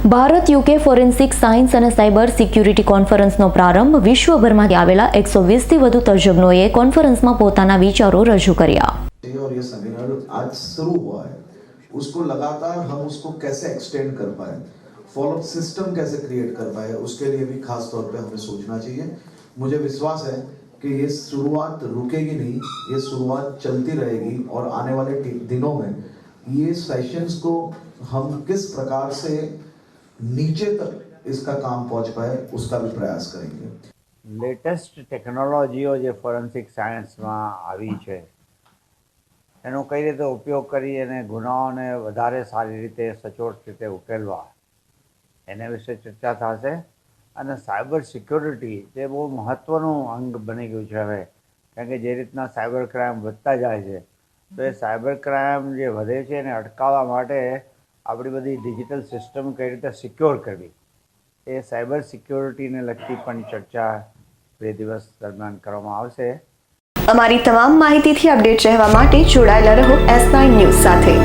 Bharat UK forensic science અને cyber security કોન્ફરન્સનો પ્રારંભ વિશ્વભરમાંથી આવેલા એકસો વીસથી વધુ તજજ્ઞોએ કોન્ફરન્સમાં પોતાના વિચારો રજૂ કર્યા चाहिए और ये सेमिनार आज शुरू हुआ है उसको लगातार हम उसको कैसे एक्सटेंड कर पाए फॉलोअप सिस्टम कैसे क्रिएट कर पाए उसके लिए भी खास तौर पे हमें सोचना चाहिए मुझे विश्वास है कि ये शुरुआत रुकेगी नहीं ये शुरुआत चलती रहेगी और आने वाले टी- दिनों में ये सेशंस को हम किस प्रकार से नीचे तक इसका काम पहुंच पाए उसका भी प्रयास करेंगे લેટેસ્ટ ટેકનોલોજીઓ જે ફોરેન્સિક સાયન્સમાં આવી છે એનો કઈ રીતે ઉપયોગ કરી અને ગુનાઓને વધારે સારી રીતે સચોટ રીતે ઉકેલવા એના વિશે ચર્ચા થશે અને સાયબર સિક્યોરિટી જે બહુ મહત્ત્વનું અંગ બની ગયું છે હવે કારણ કે જે રીતના સાયબર ક્રાઇમ વધતા જાય છે તો એ સાયબર ક્રાઇમ જે વધે છે એને અટકાવવા માટે આપણી બધી ડિજિટલ સિસ્ટમ કઈ રીતે સિક્યોર કરવી? એ સાયબર સિક્યોરિટીને લગતી પણ ચર્ચા બે દિવસ દરમિયાન કરવામાં આવશે. અમારી તમામ માહિતીથી અપડેટ રહેવા માટે જોડાયેલા રહો એસ નાઇન ન્યૂઝ સાથે.